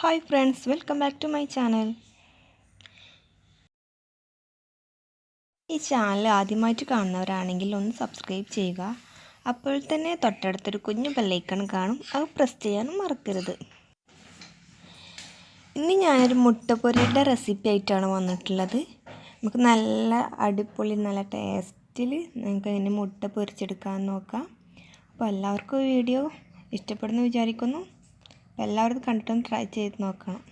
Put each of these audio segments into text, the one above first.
Hi friends welcome back to my channel. ഈ channel ആദ്യമായിട്ട് കാണുന്നവരാണെങ്കിൽ ഒന്ന് സബ്സ്ക്രൈബ് ചെയ്യുക. അപ്പോൾ തന്നെ തൊട്ടടുത്തൊരു കുഞ്ഞു ബെല്ലൈക്കൺ കാണും. അത് പ്രസ് ചെയ്യാനും മറക്കരുത്. ഇന്ന് ഞാനൊരു മുട്ടപ്പൊരിയുടെ റെസിപ്പി ആയിട്ടാണ് വന്നിട്ടുള്ളത്. നമുക്ക് നല്ല അടിപൊളി നല്ല ടേസ്റ്റിൽ നമുക്ക് അതിന്റെ മുട്ട പൊരിച്ചെടുക്കാൻ നോക്കാം. അപ്പോൾ എല്ലാവർക്കും വീഡിയോ ഇഷ്ടപ്പെടുന്നു വിചാരിക്കുന്നു. എല്ലാവരും കണ്ടിട്ടൊന്ന് ട്രൈ ചെയ്ത് നോക്കണം.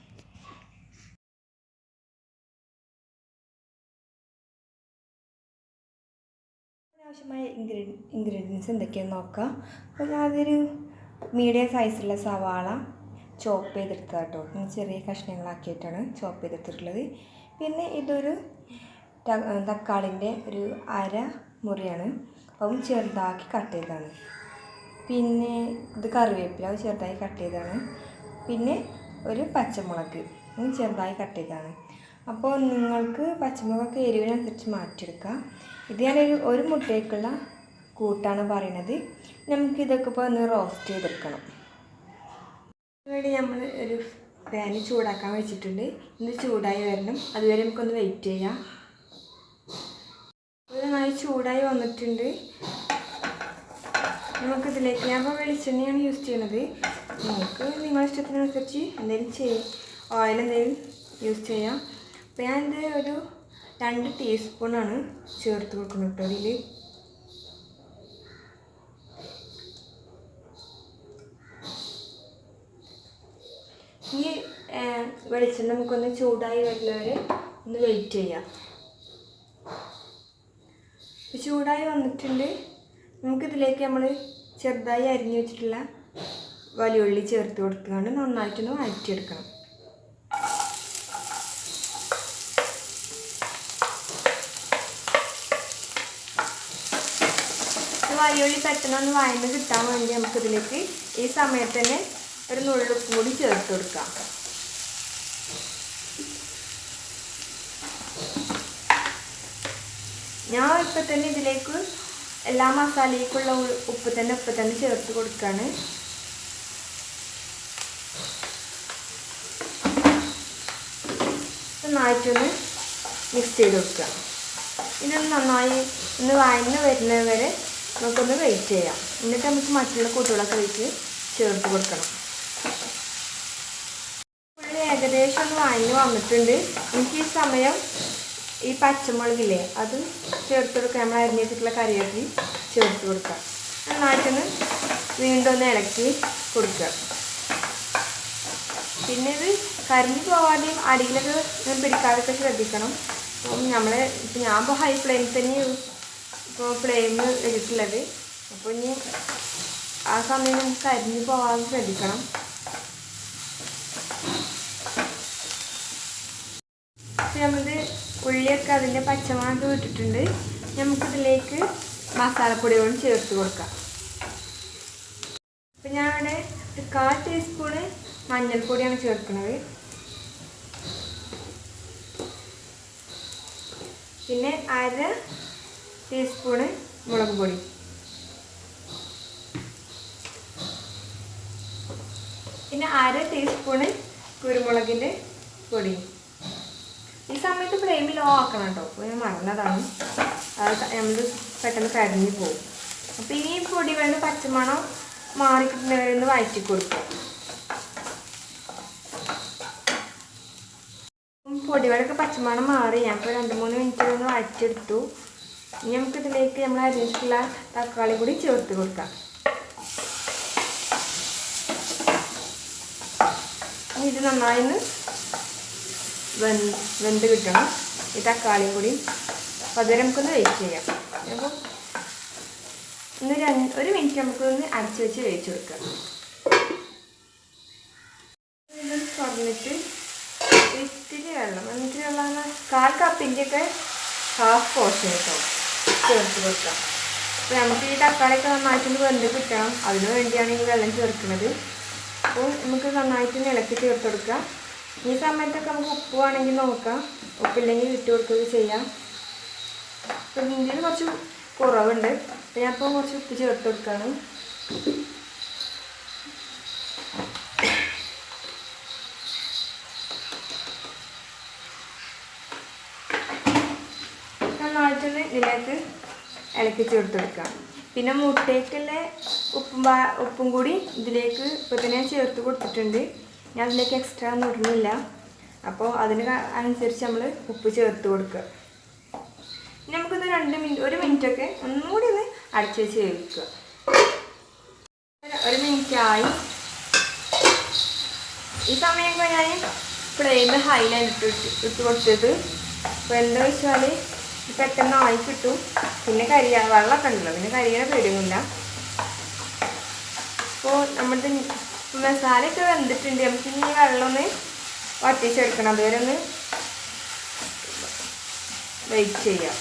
ആവശ്യമായ ഇൻഗ്രീഡി ഇൻഗ്രീഡിയൻസ് എന്തൊക്കെയാണെന്ന് നോക്കാം? അപ്പോൾ ഞാനതൊരു മീഡിയം സൈസുള്ള സവാള ചോപ്പ് ചെയ്തെടുത്തത് കേട്ടോ ചെറിയ കഷ്ണങ്ങളാക്കിയിട്ടാണ് ചോപ്പ് ചെയ്തെടുത്തിട്ടുള്ളത്. പിന്നെ ഇതൊരു തക്കാളിന്റെ ഒരു അര മുറിയാണ്. അപ്പം ചെറുതാക്കി കട്ട് ചെയ്തതാണ്. പിന്നെ ഇത് കറിവേപ്പില അത് ചെറുതായി കട്ട് ചെയ്തതാണ്. പിന്നെ ഒരു പച്ചമുളക് ചെറുതായി കട്ട് ചെയ്തതാണ്. അപ്പോൾ നിങ്ങൾക്ക് പച്ചമുളകൊക്കെ എരിവിനനുസരിച്ച് മാറ്റിയെടുക്കാം. ഇത് ഞാനൊരു ഒരു മുട്ടയ്ക്കുള്ള കൂട്ടാണ് പറയണത് നമുക്ക് ഇതൊക്കെ ഇപ്പോൾ ഒന്ന് റോസ്റ്റ് ചെയ്തെടുക്കണം. വേണ്ടി നമ്മൾ ഒരു പാന് ചൂടാക്കാൻ വെച്ചിട്ടുണ്ട്. ഇത് ചൂടായി വരണം. അതുവരെ നമുക്കൊന്ന് വെയിറ്റ് ചെയ്യാം. നന്നായി ചൂടായി വന്നിട്ടുണ്ട്. നമുക്കിതിലേക്ക് ഞാൻ ഇപ്പോൾ വെളിച്ചെണ്ണയാണ് യൂസ് ചെയ്യണത് നമുക്ക് നിങ്ങളുടെ ഇഷ്ടത്തിനനുസരിച്ച് എന്തെങ്കിലും ചെയ്യും ഓയിൽ എന്തെങ്കിലും യൂസ് ചെയ്യാം. അപ്പോൾ ഞാനിത് ഒരു രണ്ട് ടീസ്പൂണാണ് ചേർത്ത് കൊടുക്കുന്നത് കേട്ടോ അതിൽ ഈ വെളിച്ചെണ്ണ നമുക്കൊന്ന് ചൂടായി വരുന്നവരെ ഒന്ന് വെയിറ്റ് ചെയ്യാം. ചൂടായി വന്നിട്ടുണ്ട്. നമുക്കിതിലേക്ക് നമ്മൾ ചെറുതായി അരിഞ്ഞു വെച്ചിട്ടുള്ള വലിയുള്ളി ചേർത്ത് കൊടുത്തുകൊണ്ട് നന്നായിട്ടൊന്ന് വഴറ്റിയെടുക്കണം. വലിയുള്ളി പെട്ടെന്നൊന്ന് വഴന്ന് കിട്ടാൻ വേണ്ടി നമുക്കിതിലേക്ക് ഈ സമയത്ത് തന്നെ ഒരു നുള്ളു കൂടി ചേർത്ത് കൊടുക്കാം. ഞാൻ ഇപ്പം തന്നെ ഇതിലേക്ക് എല്ലാ മസാലയ്ക്കുള്ള ഉപ്പ് തന്നെ ഉപ്പ് തന്നെ ചേർത്ത് കൊടുക്കുകയാണ് നന്നായിട്ടൊന്ന് മിക്സ് ചെയ്ത് കൊടുക്കുക ഇതൊന്ന് നന്നായി ഒന്ന് വഴന്ന് വരുന്നത് വരെ നമുക്കൊന്ന് വെയിറ്റ് ചെയ്യാം. എന്നിട്ട് നമുക്ക് മറ്റുള്ള കൂട്ടുകളൊക്കെ വെച്ച് ചേർത്ത് കൊടുക്കണം. ഉള്ളി ഏകദേശം ഒന്ന് വഴന്ന് വന്നിട്ടുണ്ട്. എനിക്ക് ഈ സമയം ഈ പച്ചമുളകില്ലേ അത് ചേർത്ത് കൊടുക്കുക നമ്മൾ അരിഞ്ഞിട്ടുള്ള കറിയൊക്കെ ചേർത്ത് കൊടുക്കുക നന്നായിട്ടൊന്ന് വീണ്ടും ഒന്ന് ഇളക്കി കൊടുക്കുക. പിന്നെ ഇത് കരിഞ്ഞു പോവാതെയും അടിയിലൊക്കെ പിടിക്കാതൊക്കെ ശ്രദ്ധിക്കണം. അപ്പം നമ്മൾ ഇപ്പം ഞാൻ ഇപ്പോൾ ഹൈ ഫ്ലെയിമിൽ തന്നെ ഇപ്പോൾ ഫ്ലെയിം വെച്ചിട്ടുള്ളത് അപ്പോൾ ഇനി ആ സമയം നമുക്ക് കരിഞ്ഞു പോകാതെ ശ്രദ്ധിക്കണം. നമ്മളിത് ഉള്ളിയൊക്കെ അതിന്റെ പച്ചമുളക് വിട്ടിട്ടുണ്ട്. നമുക്കിതിലേക്ക് മസാലപ്പൊടി മസാലപ്പൊടികളും ചേർത്ത് കൊടുക്കാം. അപ്പം ഞാനിവിടെ കാൽ ടീസ്പൂണ് മഞ്ഞൾപ്പൊടിയാണ് ചേർക്കുന്നത്. പിന്നെ അര ടീസ്പൂണ് മുളക് പൊടി. പിന്നെ അര ടീസ്പൂണ് കുരുമുളകിന്റെ പൊടി. ഈ സമയത്ത് ഫ്ലെയിമിൽ ലോ ആക്കണം കേട്ടോ അപ്പോൾ ഞാൻ മറന്നതാണ് നമ്മൾ പെട്ടെന്ന് കരിഞ്ഞു പോകും. അപ്പോൾ ഇനി പൊടി വേണ്ട പച്ചമണം മാറിക്കിട്ടുന്നവരൊന്ന് വഴറ്റി കൊടുക്കും. പൊടികളൊക്കെ പച്ചമണം മാറി. ഞാൻ ഇപ്പോൾ രണ്ട് മൂന്ന് മിനിറ്റ് ഒന്ന് വഴറ്റിയെടുത്തു. ഇനി നമുക്ക് ഇതിലേക്ക് നമ്മൾ അരിഞ്ഞിട്ടുള്ള തക്കാളി കൂടി ചേർത്ത് കൊടുക്കാം. ഇത് നന്നായിന്ന് വെന്ത് കിട്ടണം. ഈ തക്കാളിയും കൂടി അതുവരെ നമുക്കൊന്ന് വെയിറ്റ് ചെയ്യാം. അപ്പോൾ ഒന്ന് രണ്ട് ഒരു മിനിറ്റ് നമുക്കൊന്ന് അടച്ചു വെച്ച് വേവിച്ച് കൊടുക്കാം. തുറന്നിട്ട് ഇത്തിരി വെള്ളം എന്നിട്ട് വെള്ളം കാൽ കപ്പിന്റെയൊക്കെ ഹാഫ് പോർഷൻ കേട്ടോ. ചേർത്ത് കൊടുക്കാം. അപ്പോൾ നമുക്ക് ഈ തക്കാളിയൊക്കെ നന്നായിട്ടൊന്ന് വെന്ത് കിട്ടണം. അതിനു വേണ്ടിയാണ് ഈ വെള്ളം ചേർക്കുന്നത്. അപ്പോൾ നമുക്ക് നന്നായിട്ട് ഇളക്കി ചേർത്ത് കൊടുക്കാം. ഈ സമയത്തൊക്കെ നമുക്ക് ഉപ്പ് വേണമെങ്കിൽ നോക്കാം. ഉപ്പില്ലെങ്കിൽ ഇട്ട് കൊടുക്കുക ചെയ്യാം. ഇപ്പം മീനിൽ കുറച്ച് കുറവുണ്ട്. ഞാൻ ഇപ്പോൾ കുറച്ച് ഉപ്പ് ചേർത്ത് കൊടുക്കുകയാണ് നന്നായിട്ടൊന്ന് ഇതിലേക്ക് ഇളക്കി ചേർത്ത് കൊടുക്കാം. പിന്നെ മുട്ടയ്ക്കുള്ള ഉപ്പും ഉപ്പും കൂടി ഇതിലേക്ക് ഇപ്പോൾ തന്നെ ചേർത്ത് കൊടുത്തിട്ടുണ്ട്. ഞാൻ അതിലേക്ക് എക്സ്ട്രാ ഒന്നും ഇടുന്നില്ല. അപ്പോൾ അതിന് അനുസരിച്ച് നമ്മൾ ഉപ്പ് ചേർത്ത് കൊടുക്കുക. ഇനി നമുക്കിത് രണ്ട് മിനിറ്റ് ഒരു മിനിറ്റൊക്കെ ഒന്നുകൂടി ഒന്ന് അടച്ചു വെച്ച് വേവിക്കുക. ഒരു മിനിറ്റ് ആയി ഈ സമയമൊക്കെ ഞാൻ ഫ്ലെയിം ഹൈലാണ് ഇട്ട് ഇട്ട് കൊടുത്തത്. അപ്പോൾ എന്താ വെച്ചാൽ പെട്ടെന്ന് ആയി കിട്ടും. പിന്നെ കരിയ വെള്ളമൊക്കെ ഉണ്ടല്ലോ. പിന്നെ കരിയുടെ പേടിയൊന്നുമില്ല. അപ്പോൾ നമ്മുടെ മസാലയൊക്കെ വെന്തിട്ടുണ്ട്. നമുക്ക് ഇനി വെള്ളമൊന്ന് വറ്റിച്ചെടുക്കണം. അതുവരെ ഒന്ന് വെയിറ്റ് ചെയ്യാം.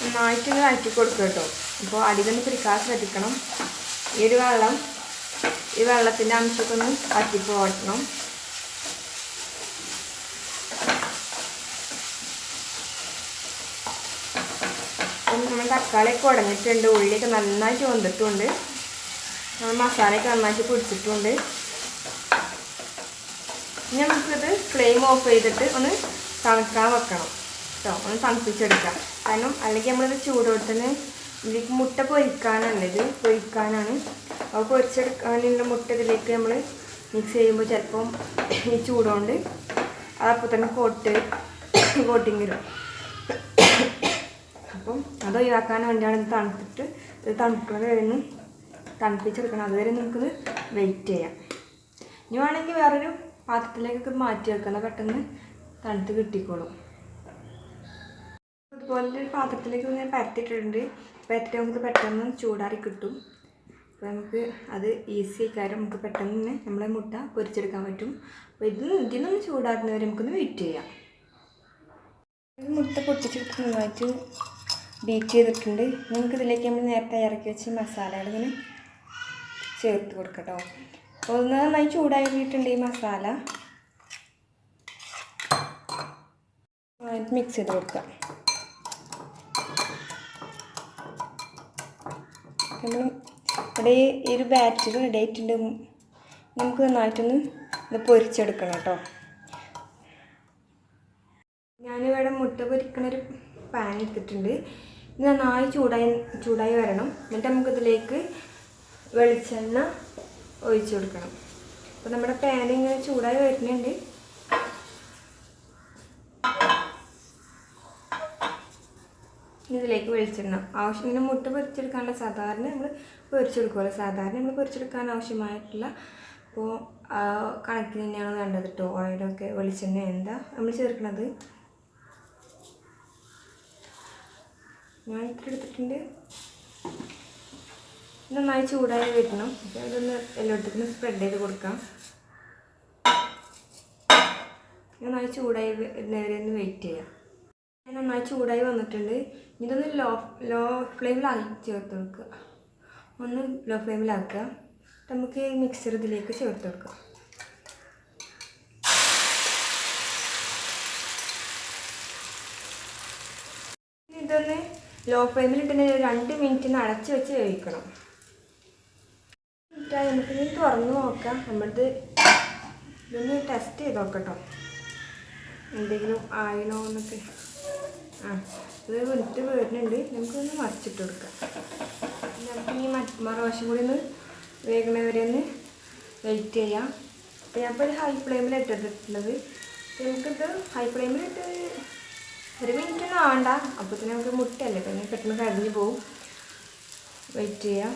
നന്നായിട്ടൊന്ന് വഴറ്റി കൊടുക്കുക കേട്ടോ. അപ്പോൾ അടിയിലൊന്ന് പിടിക്കാൻ ശ്രദ്ധിക്കണം. ഈ ഒരു വെള്ളം ഈ വെള്ളത്തിന്റെ അംശമൊക്കെ ഒന്ന് വറ്റിപ്പോട്ടണം നമ്മൾ തക്കാളിയൊക്കെ ഉടഞ്ഞിട്ടുണ്ട്. ഉള്ളിയൊക്കെ നന്നായിട്ട് വന്നിട്ടുണ്ട് നമ്മൾ മസാലയൊക്കെ നന്നായിട്ട് പിടിച്ചിട്ടുണ്ട്. ഇനി നമുക്കിത് ഫ്ലെയിം ഓഫ് ചെയ്തിട്ട് ഒന്ന് തണുക്കാൻ വെക്കണം. കേട്ടോ ഒന്ന് തണുപ്പിച്ചെടുക്കാം. കാരണം അല്ലെങ്കിൽ നമ്മളിത് തന്നെ ഇതിലേക്ക് മുട്ട പൊരിക്കാനല്ല ഇത് പൊരിക്കാനാണ്. അപ്പോൾ പൊരിച്ചെടുക്കാനുള്ള മുട്ട ഇതിലേക്ക് നമ്മൾ മിക്സ് ചെയ്യുമ്പോൾ ചിലപ്പം ഈ ചൂടുകൊണ്ട് അതപ്പോൾ തന്നെ കോട്ട് കോട്ടിങ് വരും അപ്പം അത് ഒഴിവാക്കാൻ വേണ്ടിയാണ് ഇത് തണുത്തിട്ട് ഇത് തണുക്കുന്നത് കഴിഞ്ഞ് തണുപ്പിച്ചെടുക്കണം. അതുവരെ നമുക്കിത് വെയിറ്റ് ചെയ്യാം. ഇനി വേണമെങ്കിൽ വേറൊരു പാത്രത്തിലേക്കൊക്കെ മാറ്റി വെക്കണം. പെട്ടെന്ന് തണുത്ത് കിട്ടിക്കോളും. അതുപോലെ ഒരു പാത്രത്തിലേക്ക് ഇങ്ങനെ പരത്തിയിട്ടുണ്ട് പരത്തി നമുക്ക് പെട്ടെന്ന് ചൂടാറി കിട്ടും. അപ്പോൾ നമുക്ക് അത് ഈസി ആയിക്കാരം. നമുക്ക് പെട്ടെന്ന് തന്നെ നമ്മളെ മുട്ട പൊരിച്ചെടുക്കാൻ പറ്റും. അപ്പോൾ ഇത് ഇതിനൊന്ന് ചൂടാറുന്നവരെ നമുക്കൊന്ന് വെയിറ്റ് ചെയ്യാം. മുട്ട പൊട്ടിച്ചെടുത്ത് നന്നായിട്ട് ബീറ്റ് ചെയ്തിട്ടുണ്ട്. നമുക്ക് ഇതിലേക്ക് നമ്മൾ നേരത്തെ ഇറക്കി വെച്ച് മസാലകൾ ഇങ്ങനെ ചേർത്ത് കൊടുക്കട്ടോ. അപ്പോൾ ഒന്ന് നന്നായി ചൂടായിട്ടുണ്ട് ഈ മസാല. മിക്സ് ചെയ്ത് കൊടുക്കാം. നമ്മൾ ഇവിടെ ഈ ഒരു ബാറ്റർ റെഡി ആയിട്ടുണ്ട്. നമുക്ക് നന്നായിട്ടൊന്ന് ഇത് പൊരിച്ചെടുക്കണം കേട്ടോ. ഞാനിവിടെ മുട്ട പൊരിക്കണ ഒരു പാൻ എടുത്തിട്ടുണ്ട്. ഇത് നന്നായി ചൂടായി ചൂടായി വരണം. എന്നിട്ട് നമുക്കിതിലേക്ക് വെളിച്ചെണ്ണ ഒഴിച്ചു കൊടുക്കണം. അപ്പോൾ നമ്മുടെ പാൻ ഇങ്ങനെ ചൂടായി വരുന്നുണ്ട്. ഇതിലേക്ക് വെളിച്ചെണ്ണ. ആവശ്യം ഇങ്ങനെ മുട്ട പൊരിച്ചെടുക്കാനുള്ള സാധാരണ നമ്മൾ പൊരിച്ചെടുക്കുമല്ലോ സാധാരണ നമ്മൾ പൊരിച്ചെടുക്കാൻ ആവശ്യമായിട്ടുള്ള അപ്പോൾ കണക്കിന് തന്നെയാണ് വേണ്ടത് കേട്ടോ ഓയിലൊക്കെ വെളിച്ചെണ്ണ എന്താ നമ്മൾ ചേർക്കണത്? ഞാൻ ഇത്ര എടുത്തിട്ടുണ്ട്. നന്നായി ചൂടായി വരണം. അപ്പോൾ അതൊന്ന് എല്ലായിടത്തേക്കും സ്പ്രെഡ് ചെയ്ത് കൊടുക്കാം. നന്നായി ചൂടായി വരുന്നവരെ ഒന്ന് വെയിറ്റ് ചെയ്യാം. നന്നായി ചൂടായി വന്നിട്ടുണ്ട്. ഇതൊന്ന് ലോ ലോ ഫ്ലെയിമിലാക്കി ചേർത്ത് കൊടുക്കുക. ഒന്ന് ലോ ഫ്ലെയിമിലാക്കുക നമുക്ക് മിക്സർ ഇതിലേക്ക് ചേർത്ത് കൊടുക്കുക ഇതൊന്ന് ലോ ഫ്ലെയിമിൽ ഇട്ടിട്ട് രണ്ട് മിനിറ്റ് അടച്ച് വെച്ച് വേവിക്കണം. എന്നിട്ടായി നമുക്കിനി തുറന്ന് നോക്കാം. നമ്മളത് ഇതൊന്ന് ടെസ്റ്റ് ചെയ്ത് നോക്കട്ടോ. എന്തെങ്കിലും ആയിനോ എന്നൊക്കെ. ആ ഇത് വെളുത്ത് വരുന്നുണ്ട്. നമുക്കൊന്ന് മറിച്ചിട്ട് കൊടുക്കാം. നമുക്ക് ഈ മറുവശം കൂടി ഒന്ന് വേഗണവരെ ഒന്ന് വെയിറ്റ് ചെയ്യാം. അപ്പോൾ ഞാൻ ഇപ്പോൾ ഒരു ഹൈ ഫ്ലെയിമിൽ ഇട്ടിട്ടുള്ളത്. നമുക്കിത് ഹൈ ഫ്ലെയിമിൽ ഇട്ട് ഒരു മിനിറ്റ് ഒന്നും ആവണ്ട. തന്നെ നമുക്ക് മുട്ടയല്ലേ. പിന്നെ പെട്ടെന്ന് കരിഞ്ഞു പോവും. വെയിറ്റ് ചെയ്യാം.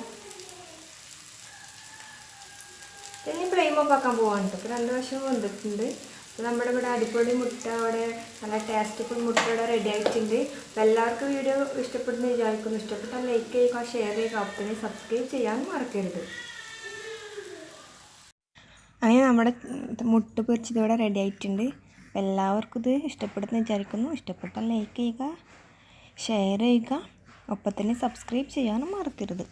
ഇനി ഫ്ലെയിം ഓഫ് ആക്കാൻ കേട്ടോ ഇപ്പോൾ രണ്ട് വശവും വന്നിട്ടുണ്ട്. അപ്പോൾ നമ്മുടെ ഇവിടെ അടിപൊളി മുട്ട അവിടെ നല്ല ടേസ്റ്റ്ഫുൾ മുട്ട ഇവിടെ റെഡി ആയിട്ടുണ്ട്. അപ്പോൾ എല്ലാവർക്കും വീഡിയോ ഇഷ്ടപ്പെടുന്നു വിചാരിക്കുന്നു. ഇഷ്ടപ്പെട്ടാൽ ലൈക്ക് ചെയ്യുക ഷെയർ ചെയ്യുക ഒപ്പം സബ്സ്ക്രൈബ് ചെയ്യാൻ മറക്കരുത്. അങ്ങനെ നമ്മുടെ മുട്ട പൊരിച്ചത് ഇവിടെ റെഡി ആയിട്ടുണ്ട്. എല്ലാവർക്കും ഇത് ഇഷ്ടപ്പെടുന്നു വിചാരിക്കുന്നു. ഇഷ്ടപ്പെട്ടാൽ ലൈക്ക് ചെയ്യുക ഷെയർ ചെയ്യുക ഒപ്പം തന്നെ സബ്സ്ക്രൈബ് ചെയ്യാനും മറക്കരുത്.